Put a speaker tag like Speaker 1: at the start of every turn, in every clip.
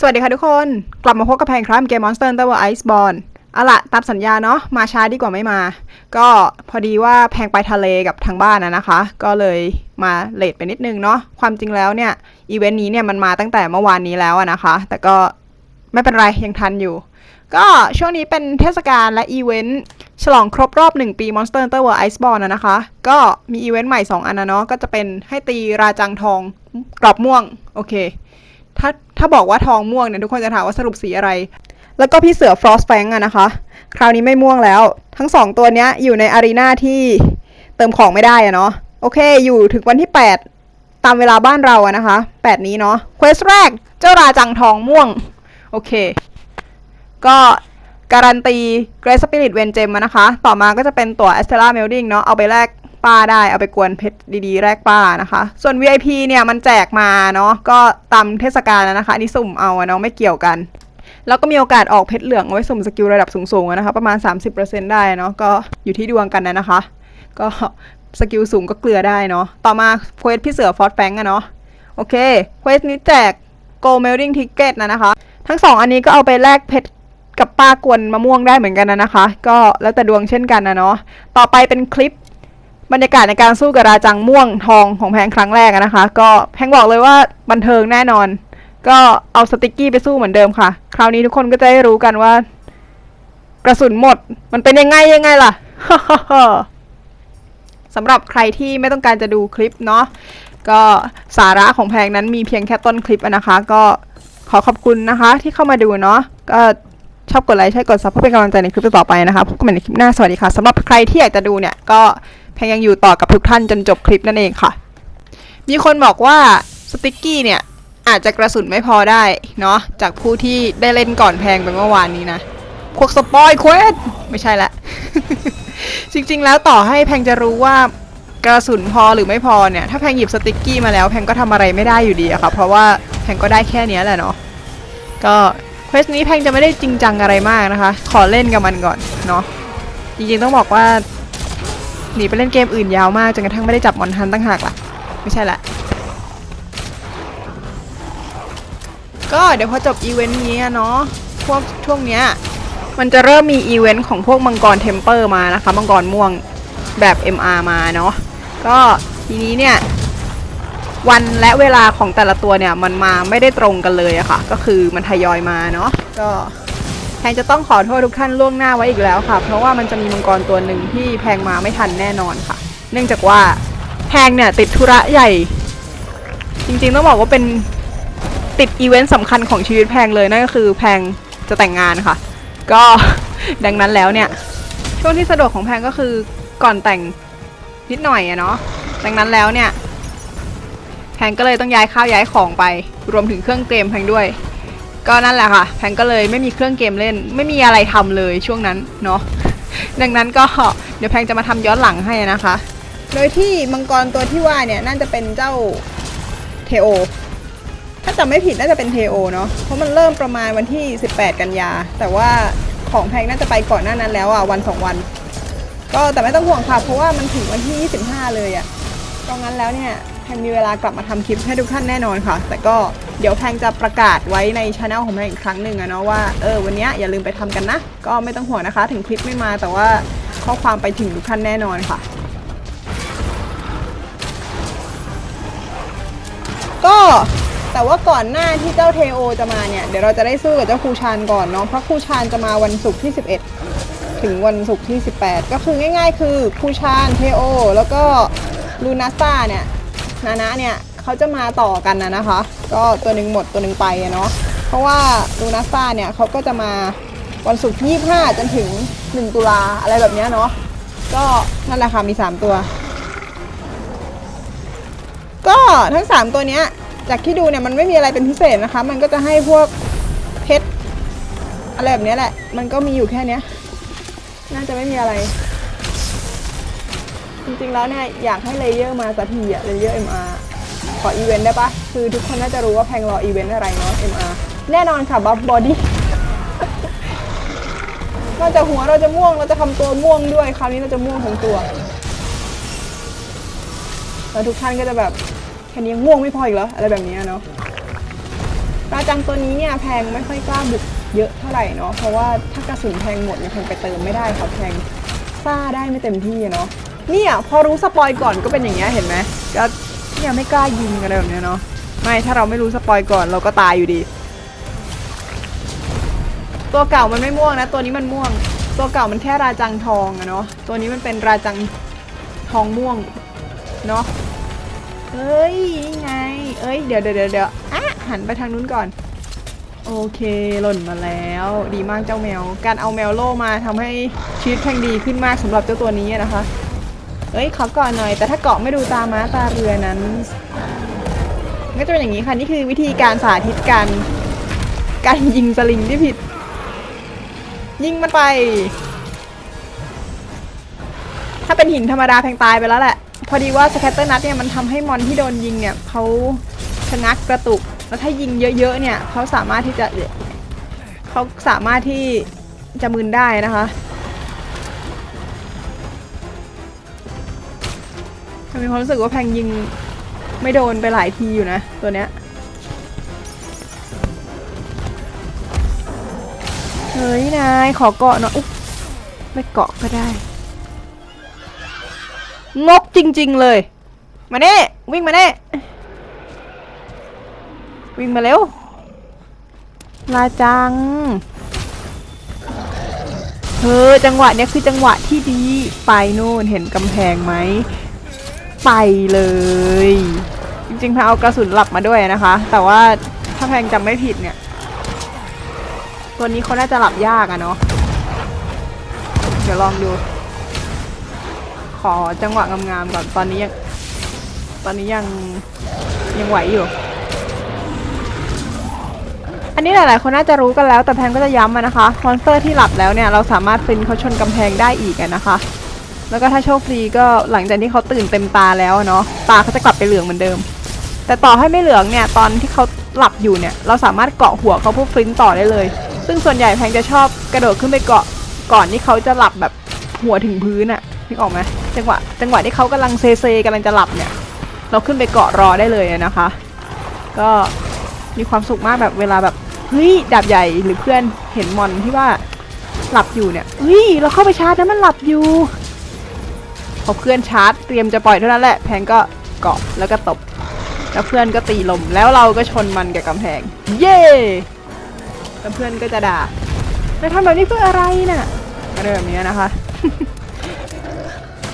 Speaker 1: สวัสดีค่ะทุกคน กลับมาพบกับแพงครับเกม Monster Hunter World Iceborne เอาละตามสัญญาเนาะมาช้าดีกว่าไม่มา ก็พอดีว่าแพงไปทะเลกับทางบ้านนะนะคะ ก็เลยมาเลทไปนิดนึงเนาะความจริงแล้วเนี่ยอีเวนต์นี้เนี่ยมันมาตั้งแต่เมื่อวานนี้แล้วนะคะ แต่ก็ไม่เป็นไรยังทันอยู่ ก็ช่วงนี้เป็นเทศกาลและอีเวนต์ฉลองครบรอบ 1 ปี Monster Hunter World Iceborne นะนะคะ ก็มีอีเวนต์ใหม่ 2 อันนะเนาะก็จะเป็นให้ตีราจังทองกรอบม่วงโอเค ถ้าถ้าบอกว่าทองม่วงเนี่ยทุกคนจะถามว่าสรุปสีอะไร แล้วก็พี่เสือฟรอสแฟงอะนะคะ คราวนี้ไม่ม่วงแล้ว ทั้งสองตัวเนี้ยอยู่ในอารีนาที่เติมของไม่ได้อะเนาะโอเค อยู่ถึงวันที่ 8 ตามเวลาบ้านเราอะนะคะ 8 นี้เนาะเควสแรกเจ้าราจังทองม่วง โอเค ก็การันตี Great Spirit v e n g e m มนะคะ ต่อมาก็จะเป็นตัว a s t e l a Melding เนาะเอาไปแลก ป้าได้เอาไปกวนเพชรดีๆแลกป้านะคะ ส่วน VIP เนี่ยมันแจกมาเนาะก็ตามเทศกาลนะนะคะอันนี้สุ่มเอาเนาะไม่เกี่ยวกันแล้วก็มีโอกาสออกเพชรเหลืองเอาไว้สุ่มสกิลระดับสูงๆนะคะ ประมาณ 30%ได้เนาะก็อยู่ที่ดวงกันนะนะคะ ก็สกิลสูงก็เกลือได้เนาะต่อมาเควสพี่เสือฟอร์ดแฟงอะเนาะโอเคเควสนี้แจก Go Melding Ticket นะนะคะ ทั้งสองอันนี้ก็เอาไปแลกเพชรกับป้ากวนมะม่วงได้เหมือนกันนะนะคะ ก็แล้วแต่ดวงเช่นกันนะเนาะต่อไปเป็นคลิป บรรยากาศในการสู้กับราจังม่วงทองของแพงครั้งแรกนะคะ ก็แพงบอกเลยว่าบันเทิงแน่นอน ก็เอาสติกกี้ไปสู้เหมือนเดิมค่ะ คราวนี้ทุกคนก็จะได้รู้กันว่า กระสุนหมด มันเป็นยังไงยังไงล่ะสำหรับใครที่ไม่ต้องการจะดูคลิปเนาะก็สาระของแพงนั้นมีเพียงแค่ต้นคลิปนะคะ ก็ขอขอบคุณนะคะ ที่เข้ามาดูเนาะก็ชอบกดไลค์ใช่กดซับเพื่อเป็นกำลังใจในคลิปต่อไปนะคะพบกันใหม่ในคลิปหน้าสวัสดีค่ะสำหรับใครที่อยากจะดูเนี่ยก็ แพงยังอยู่ต่อกับทุกท่านจนจบคลิปนั่นเองค่ะ มีคนบอกว่าสติกกี้เนี่ยอาจจะกระสุนไม่พอได้เนาะจากผู้ที่ได้เล่นก่อนแพงไปเมื่อวานนี้นะพวกสปอยเควสไม่ใช่ละ จริงๆแล้วต่อให้แพงจะรู้ว่ากระสุนพอหรือไม่พอเนี่ย ถ้าแพงหยิบสติกกี้มาแล้วแพงก็ทำอะไรไม่ได้อยู่ดีอะค่ะ เพราะว่าแพงก็ได้แค่นี้แหละเนาะก็เควสนี้แพงจะไม่ได้จริงจังอะไรมากนะคะ ขอเล่นกับมันก่อนเนาะจริงๆต้องบอกว่า หนีไปเล่นเกมอื่นยาวมากจนกระทั่งไม่ได้จับมอนทันตั้งหากล่ะไม่ใช่ละก็เดี๋ยวพอจบอีเวนต์นี้เนาะพวกช่วงเนี้ยมันจะเริ่มมีอีเวนต์ของพวกมังกรเทมเปอร์มานะคะ มังกรม่วงแบบ MR มาเนาะก็ทีนี้เนี่ยวันและเวลาของแต่ละตัวเนี่ยมันมาไม่ได้ตรงกันเลยอะค่ะ ก็คือมันทยอยมาเนาะก็ งจะต้องขอโทษทุกท่านล่วงหน้าไว้อีกแล้วค่ะ เพราะว่ามันจะมีมังกรตัวหนึ่งที่แพงมาไม่ทันแน่นอนค่ะ เนื่องจากว่าแพงเนี่ยติดธุระใหญ่ จริงๆต้องบอกว่าเป็นติดอีเวนต์สำคัญของชีวิตแพงเลยนั่นก็คือแพงจะแต่งงานค่ะ ก็ดังนั้นแล้วเนี่ย ช่วงที่สะดวกของแพงก็คือก่อนแต่งนิดหน่อยอะเนาะดังนั้นแล้วเนี่ยแพงก็เลยต้องย้ายข้าวย้ายของไป รวมถึงเครื่องเกมแพงด้วย ก็นั่นแหละค่ะ แพงก็เลยไม่มีเครื่องเกมเล่น ไม่มีอะไรทำเลยช่วงนั้นเนาะดังนั้นก็เดี๋ยวแพงจะมาทำย้อนหลังให้นะคะ โดยที่มังกรตัวที่ว่าเนี่ยน่าจะเป็นเจ้าเทโอถ้าจำไม่ผิดน่าจะเป็นเทโอเนาะเพราะมันเริ่มประมาณวันที่ 18 กันยา แต่ว่าของแพงน่าจะไปก่อนหน้านั้นแล้วอะวันสองวัน ก็แต่ไม่ต้องห่วงค่ะเพราะว่ามันถึงวันที่ 25 เลยอะตรงนั้นแล้วเนี่ย แพงมีเวลากลับมาทำคลิปให้ทุกท่านแน่นอนค่ะ แต่ก็เดี๋ยวแพงจะประกาศไว้ในช anel ของแพงอีกครั้งหนึ่งอะเนาะว่าเออวันนี้อย่าลืมไปทำกันนะ ก็ไม่ต้องห่วงนะคะ ถึงคลิปไม่มาแต่ว่าข้อความไปถึงทุกท่านแน่นอนค่ะก็แต่ว่าก่อนหน้าที่เจ้าเทโอจะมาเนี่ย เดี๋ยวเราจะได้สู้กับเจ้าคูชานก่อนเนาะเพราะคูชานจะมาวันศุกร์ที่ 11 ถึงวันศุกร์ที่ 18 ก็คือง่าย ๆ คือคูชานเทโอ แล้วก็ลูนาซ่าเนี่ย นานะเนี่ยเขาจะมาต่อกันนะนะคะ ก็ตัวหนึ่งหมดตัวหนึ่งไปอะเนาะเพราะว่าลูนาซ่าเนี่ยเขาก็จะมาวันศุกร์ที่25จนถึง 1 ตุลาอะไรแบบเนี้ยเนาะก็นั่นแหละค่ะมี 3 ตัว ก็ทั้ง 3 ตัวเนี้ยจากที่ดูเนี่ยมันไม่มีอะไรเป็นพิเศษนะคะ มันก็จะให้พวกเพชรอะไรแบบเนี้ยแหละ มันก็มีอยู่แค่เนี้ย น่าจะไม่มีอะไร จริงๆแล้วเนี่ยอยากให้เลเยอร์มาสักทีอะเลเยอร์ MR ขออีเวนต์ได้ปะคือทุกคนน่าจะรู้ว่าแพงรออีเวนต์อะไรเนาะ MR แน่นอนค่ะบัฟบอดี้นอกจากหัวเราจะม่วงเราจะทำตัวม่วงด้วย คราวนี้เราจะม่วงทั้งตัวแล้วทุกท่านก็จะแบบแค่นี้ม่วงไม่พออีกเหรออะไรแบบนี้เนาะปราจังตัวนี้เนี่ยแพงไม่ค่อยกล้าบุกเยอะเท่าไหร่เนาะเพราะว่าถ้ากระสุนแพงหมดเนี่ยแพงไปเติมไม่ได้ค่ะแพงซ่าได้ไม่เต็มที่เนาะ เนี่ยพอรู้สปอยก่อนก็เป็นอย่างเงี้ยเห็นไหมก็เนี่ยไม่กล้ายิงกันแบบเนี้ยเนาะไม่ถ้าเราไม่รู้สปอยก่อนเราก็ตายอยู่ดี ตัวเก่ามันไม่ม่วงนะ ตัวนี้มันม่วง ตัวเก่ามันแค่ราจังทองอะเนาะตัวนี้มันเป็นราจังทองม่วงเนาะเอ้ยไง เอ้ยเดี๋ยวเดี๋ยวเดี๋ยวเดี๋ยวอะหันไปทางนู้นก่อนโอเคหล่นมาแล้ว ดีมากเจ้าแมว การเอาแมวโล่มาทำให้ชีวิตแพงดีขึ้นมากสำหรับเจ้าตัวนี้นะคะ เอ้ยขอก่อนหน่อย แต่ถ้าเกาะไม่ดูตาม้าตาเรือนั้นก็จะเป็นอย่างนี้ค่ะ นี่คือวิธีการสาธิตการการยิงสลิงที่ผิด ยิงมันไป ถ้าเป็นหินธรรมดาแพงตายไปแล้วแหละ พอดีว่าสแคตเตอร์นัทเนี่ยมันทำให้มอนที่โดนยิงเนี่ยเขาชะงักกระตุก แล้วถ้ายิงเยอะๆเนี่ยเขาสามารถที่จะเขาสามารถที่จะมึนได้นะคะ มีความรู้สึกว่าแพงยิงไม่โดนไปหลายทีอยู่นะ ตัวเนี้ยเฮ้ยนายขอเกาะหน่อยอุ๊บไม่เกาะก็ได้ งกจริง ๆเลย มาเน่วิ่งมาเน่วิ่งมาเร็วลาจังเออจังหวะเนี้ยคือจังหวะที่ดี ไปนู่นเห็นกำแพงไหม ไปเลย จริงๆแพงเอากระสุนหลับมาด้วยนะคะ แต่ว่าถ้าแพงจำไม่ผิดเนี่ย ตัวนี้เขาน่าจะหลับยากอะเนาะเดี๋ยวลองดู ขอจังหวะงามๆก่อนตอนนี้ยังตอนนี้ยังยังไหวอยู่ อันนี้หลายๆคนน่าจะรู้กันแล้วแต่แพงก็จะย้ำมานะคะ มอนสเตอร์ที่หลับแล้วเนี่ยเราสามารถฟินเขาชนกำแพงได้อีกอะนะคะ แล้วก็ถ้าโชคดีก็หลังจากที่เขาตื่นเต็มตาแล้วเนาะตาเขาจะกลับไปเหลืองเหมือนเดิม แต่ต่อให้ไม่เหลืองเนี่ยตอนที่เขาหลับอยู่เนี่ยเราสามารถเกาะหัวเขาเพื่อฟรินต่อได้เลย ซึ่งส่วนใหญ่แพงจะชอบกระโดดขึ้นไปเกาะก่อนที่เขาจะหลับแบบหัวถึงพื้นอะนึกออกไหมจังหวะจังหวะที่เขากำลังเซเซกำลังจะหลับเนี่ย เราขึ้นไปเกาะรอได้เลยนะคะ ก็มีความสุขมากแบบเวลาแบบเฮ้ยดาบใหญ่หรือเพื่อนเห็นมอนที่ว่าหลับอยู่เนี่ยเฮ้ยเราเข้าไปชาร์จนะมันหลับอยู่ พอเพื่อนชาร์จเตรียมจะปล่อยเท่านั้นแหละแพงก็เกาะแล้วก็ตบ แล้วเพื่อนก็ตีลมแล้วเราก็ชนมันกับกำแพง เย้แล้วเพื่อนก็จะด่าแล้วทำแบบนี้เพื่ออะไรน่ะอะไรแบบนี้นะคะ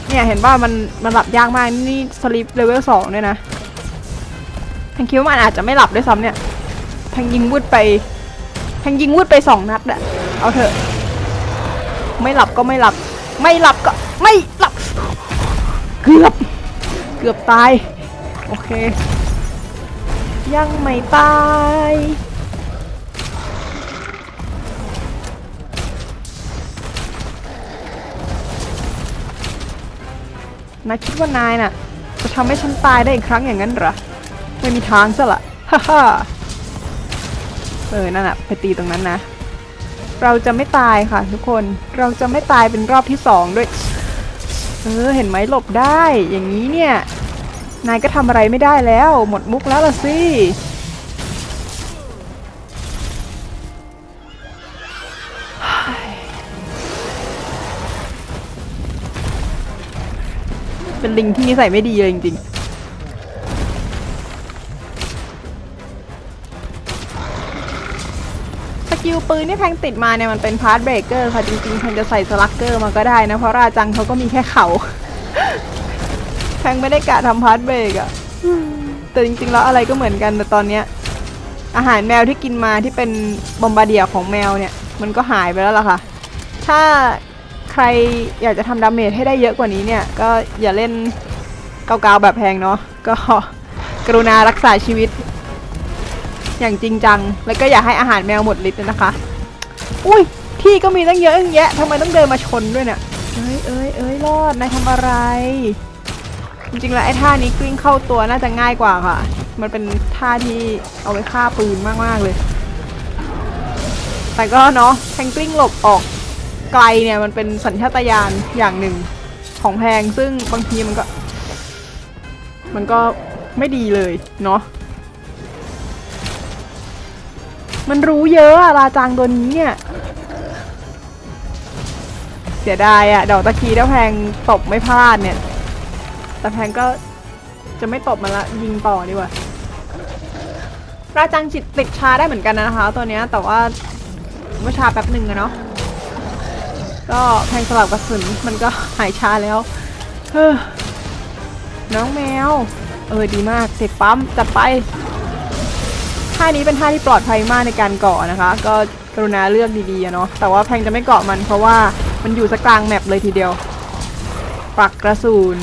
Speaker 1: เนี่ยเห็นว่ามันมันหลับยากมากนี่สลิปเลเวลสองด้วยนะแพงคิดว่ามันอาจจะไม่หลับด้วยซ้ำเนี่ยแพงยิงวุดไปแพงยิงวุดไปสองนัดอะเอาเถอะ ไม่หลับก็ไม่หลับ ไม่หลับก็ไม่หลับ กือบ เกือบตาย โอเค ยังไม่ตาย นายคิดว่านายน่ะ จะทำให้ฉันตายได้อีกครั้งอย่างนั้นเหรอ ไม่มีทางซะละฮ่าฮ่าเออ นั่นอะไปตีตรงนั้นนะ เราจะไม่ตายค่ะทุกคน เราจะไม่ตายเป็นรอบที่สองด้วย เออเห็นไหมหลบได้อย่างนี้เนี่ย นายก็ทำอะไรไม่ได้แล้ว หมดมุกแล้วล่ะสิเป็นลิงที่นิสัยไม่ดีเลยจริงๆ ลปืนที่แพงติดมาเนี่ยมันเป็นพาร์ทเบรกเกอร์ค่ะจริงๆแพงจะใส่สลักเกอร์มาก็ได้นะ เพราะราจังเขาก็มีแค่เขาแพงไม่ได้กะทำพาร์ทเบรกอะแต่จริงๆแล้วอะไรก็เหมือนกันแต่ตอนเนี้ยอาหารแมวที่กินมาที่เป็นบอมบาเดียของแมวเนี่ยมันก็หายไปแล้วล่ะค่ะ ถ้าใครอยากจะทำดาเมจให้ได้เยอะกว่านี้เนี่ย ก็อย่าเล่นเกาๆแบบแพงเนาะก็กรุณารักษาชีวิต อย่างจริงจัง แล้วก็อย่าให้อาหารแมวหมดฤทธิ์นะคะ อุ้ยที่ก็มีตั้งเยอะตั้งแยะทำไมต้องเดินมาชนด้วยเนี่ย เอ้ยเอ้ยเอ้ยรอดนายทำอะไร จริงๆแล้วไอ้ท่านี้กลิ้งเข้าตัวน่าจะง่ายกว่าค่ะ มันเป็นท่าที่เอาไว้ฆ่าปืนมากๆเลย แต่ก็เนาะแทงกลิ้งหลบออกไกลเนี่ยมันเป็นสัญชาตญาณอย่างหนึ่งของแพงซึ่งบางทีมันก็ มันก็ไม่ดีเลยเนาะ มันรู้เยอะอะราจังตัวนี้เนี่ยเสียดายอะดอกตะคีถ้าแพงตบไม่พลาดเนี่ยแต่แพงก็จะไม่ตบมันละยิงต่อดีกว่าราจังจิตติดชาได้เหมือนกันนะคะ ตัวเนี้ยแต่ว่าเมื่อชาแป๊บหนึ่งอะเนาะก็แพงสลับกระสุนมันก็หายชาแล้วเฮ้อน้องแมว เออดีมากเสร็จปั๊มจัดไป ท่านี้เป็นท่าที่ปลอดภัยมากในการเกาะนะคะ ก็กรุณาเลือกดีๆอะเนาะแต่ว่าแพงจะไม่เกาะมันเพราะว่ามันอยู่สักกลางแมปเลยทีเดียว ปักกระสุน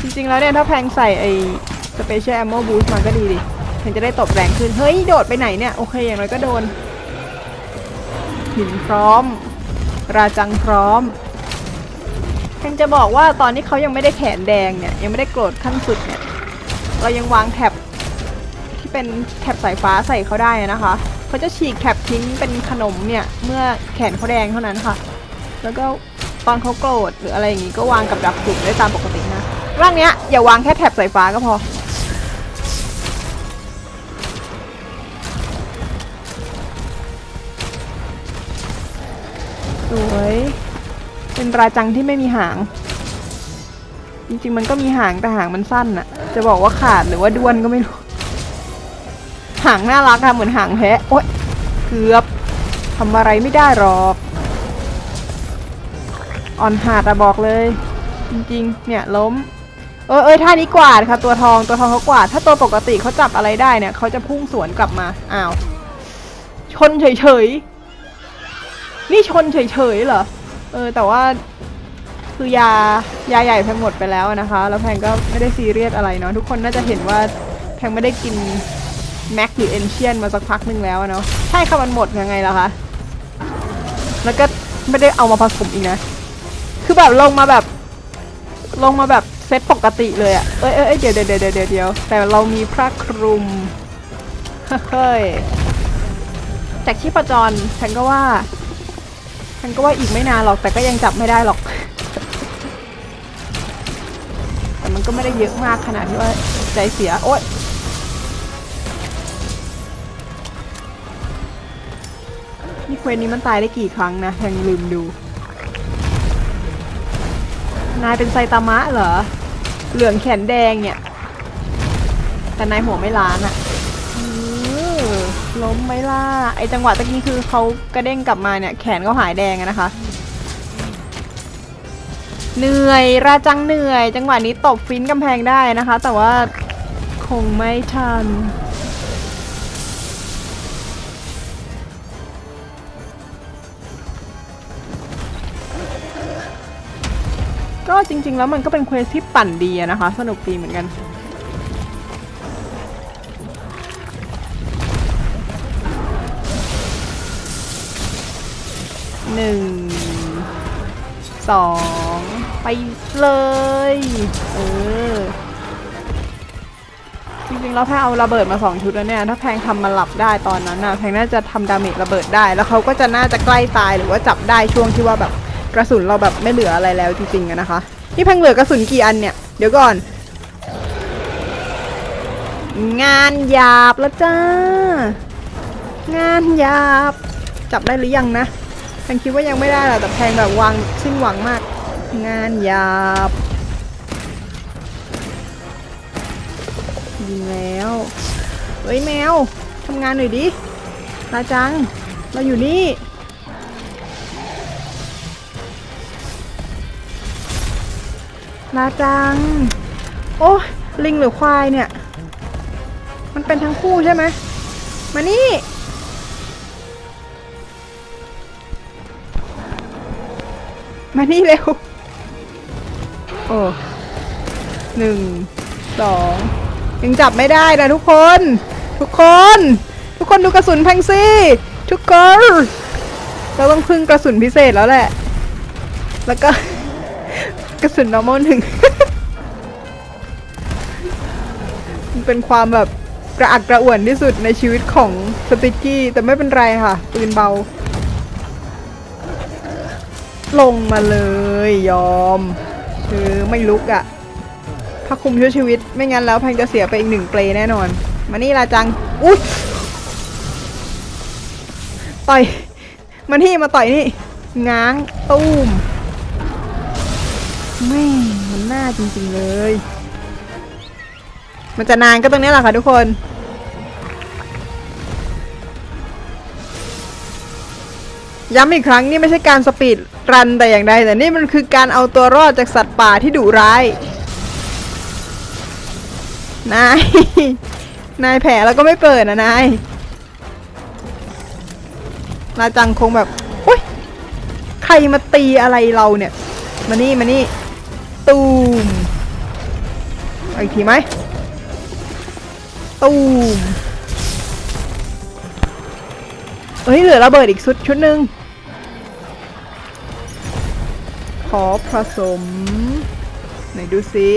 Speaker 1: จริงๆแล้วเนี่ยถ้าแพงใส่ไอ้ Special Ammo Boost มันก็ดีดิแพงจะได้ตบแรงขึ้น เฮ้ย โดดไปไหนเนี่ย โอเค อย่างไรก็โดน หินพร้อม ราจังพร้อมแพงจะบอกว่าตอนที่เขายังไม่ได้แขนแดงเนี่ย ยังไม่ได้โกรธขั้นสุดเนี่ย เรายังวางแท็บ ที่เป็นแท็บสายฟ้าใส่เขาได้นะคะเขาจะฉีกแท็บทิ้งเป็นขนมเนี่ยเมื่อแขนเขาแดงเท่านั้นค่ะ แล้วก็ตอนเขาโกรธหรืออะไรอย่างงี้ก็วางกับดักจุดได้ตามปกตินะร่างเนี้ยอย่าวางแค่แท็บสายฟ้าก็พอสวยเป็นราจังที่ไม่มีหาง จริงๆมันก็มีหางแต่หางมันสั้นอะจะบอกว่าขาดหรือว่าด้วนก็ไม่รู้ หางน่ารักอะเหมือนหางแพะโอ๊ยเกือบทำอะไรไม่ได้หรอกอ่อนหาดอะบอกเลย จริงๆ เนี่ยล้ม เออเออท่านี้กวาดค่ะตัวทองตัวทองเขากวาด ถ้าตัวปกติเขาจับอะไรได้เนี่ยเขาจะพุ่งสวนกลับมาอ้าวชนเฉยๆ นี่ชนเฉยๆเหรอเออแต่ว่าคือยายาใหญ่แพงหมดไปแล้วนะคะ แล้วแพงก็ไม่ได้ซีเรียสอะไรเนาะทุกคนน่าจะเห็นว่าแพงไม่ได้กิน แม็กหรือเอนเชียนมาสักพักหนึ่งแล้วเนาะใช่ค่ะมันหมดยังไงล่ะคะ แล้วก็ไม่ได้เอามาผสมอีกนะ คือแบบลงมาแบบ ลงมาแบบเซตปกติเลยอะเอ้ยเอ้ยเดี๋ยวเดี๋ยวเดี๋ยวเดี๋ยวแต่เรามีพระคลุมเฮ้ยจากที่ประจรฉันก็ว่า ฉันก็ว่าอีกไม่นานหรอกแต่ก็ยังจับไม่ได้หรอก แต่มันก็ไม่ได้เยอะมากขนาดที่ว่าใจเสียโอ๊ย นี่เควสนี้มันตายได้กี่ครั้งนะยังลืมดู นายเป็นไซตามะเหรอ เหลืองแขนแดงเนี่ย แต่นายหัวไม่ล้านอะล้มไม่ล่ะไอจังหวะตะกี้คือเขากระเด้งกลับมาเนี่ย แขนเขาหายแดงอะนะคะ เหนื่อยราจังเหนื่อย จังหวะนี้ตบฟินกำแพงได้นะคะ แต่ว่าคงไม่ทัน จริง ๆ แล้วมันก็เป็นเควสที่ปั่นดีนะคะ สนุกดีเหมือนกัน หนึ่ง สอง ไปเลย เออ จริงๆ แล้วแพงเอาระเบิดมาสองชุดแล้วเนี่ย ถ้าแพงทำมาหลับได้ตอนนั้นน่ะแพงน่าจะทำดาเมจระเบิดได้ แล้วเขาก็จะน่าจะใกล้ตายหรือว่าจับได้ช่วงที่ว่าแบบ ระสุนเราแบบไม่เหลืออะไรแล้วจริงๆนะคะ นี่แพงเหลือกระสุนกี่อันเนี่ย เดี๋ยวก่อน งานหยาบแล้วจ้า งานหยาบ จับได้หรือยังนะแพงคิดว่ายังไม่ได้หรอกแต่แพงแบบวางสิ้นหวังมาก งานหยาบยิงแล้วเฮ้ยแมวทำงานหน่อยดิลาจัง เราอยู่นี่ ลาจัง โอ้ลิงหรือควายเนี่ย มันเป็นทั้งคู่ใช่ไหมมานี่มานี่เร็ว โอ้หนึ่ง สองยังจับไม่ได้นะทุกคน ทุกคน ทุกคนดูกระสุนแพงซี่ ทุกคน เราต้องพึ่งกระสุนพิเศษแล้วแหละ แล้วก็ กระสุน normal หนึ่ง มันเป็นความแบบกระอักกระอ่วนที่สุดในชีวิตของสติกกี้ แต่ไม่เป็นไรค่ะ ปืนเบา ลงมาเลยยอม คือไม่ลุกอะ่ะผ้าคลุมช่วยชีวิต ไม่งั้นแล้วแพงจะเสียไปอีกหนึ่งเปลแน่นอน มานี่ลาจัง อุ๊ยต่อย มาที่มาต่อยนี่ ง้าง ตูม แม่มันน่าจริงๆเลย มันจะนานก็ตรงนี้แหละค่ะทุกคนย้ำอีกครั้งนี่ไม่ใช่การสปีดรันแต่อย่างใดแต่นี่มันคือการเอาตัวรอดจากสัตว์ป่าที่ดุร้าย นาย นายแผลแล้วก็ไม่เปิดนะนายนาจังคงแบบอุ้ยใครมาตีอะไรเราเนี่ย มานี่มานี่ ตูมอาอีกทีไหมตูมเฮ้ยเหลือระเบิดอีกชุดชุดหนึ่งขอผสมไหนดูสิ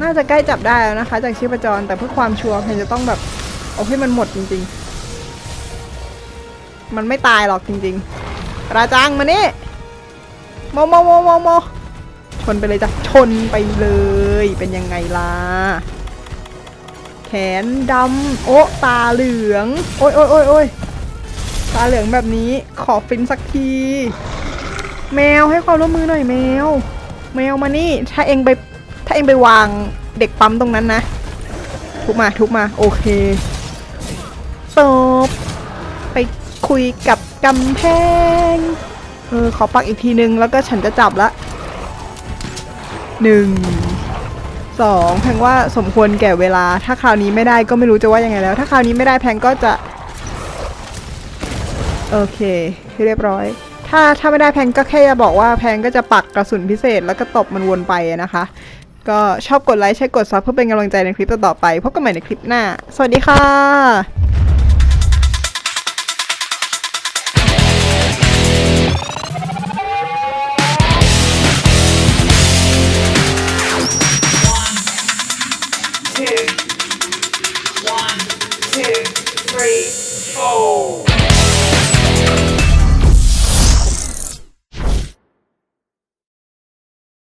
Speaker 1: น่าจะใกล้จับได้แล้วนะคะ จากชีพจรแต่เพื่อความชัวร์เพนจะต้องแบบเอาให้มันหมดจริงๆ มันไม่ตายหรอกจริงๆราจังมานี่โมโมโมโมโม ชนไปเลยจ้ะ ชนไปเลย เป็นยังไงล่ะ แขนดำโอ้ตาเหลือง โอ้ยโอ้ยโอ้ยโอ้ยตาเหลืองแบบนี้ ขอฟินสักที แมวให้ความร่วมมือหน่อยแมว แมวมานี่ ถ้าเองไป ถ้าเองไปวางเด็กปั๊มตรงนั้นนะ ทุบมา ทุบมา โอเคตบไปคุยกับกำแพง เออ ขอปักอีกทีนึง แล้วก็ฉันจะจับละ หนึ่งสองแพงว่าสมควรแก่เวลา ถ้าคราวนี้ไม่ได้ก็ไม่รู้จะว่ายังไงแล้ว ถ้าคราวนี้ไม่ได้แพงก็จะ โอเคเรียบร้อย ถ้าถ้าไม่ได้แพงก็แค่จะบอกว่าแพงก็จะปักกระสุนพิเศษ แล้วก็ตบมันวนไปนะคะ ก็ชอบกดไลค์ใช้กดซับเพื่อเป็นกำลังใจในคลิปต่อไปพบกันใหม่ในคลิปหน้า สวัสดีค่ะ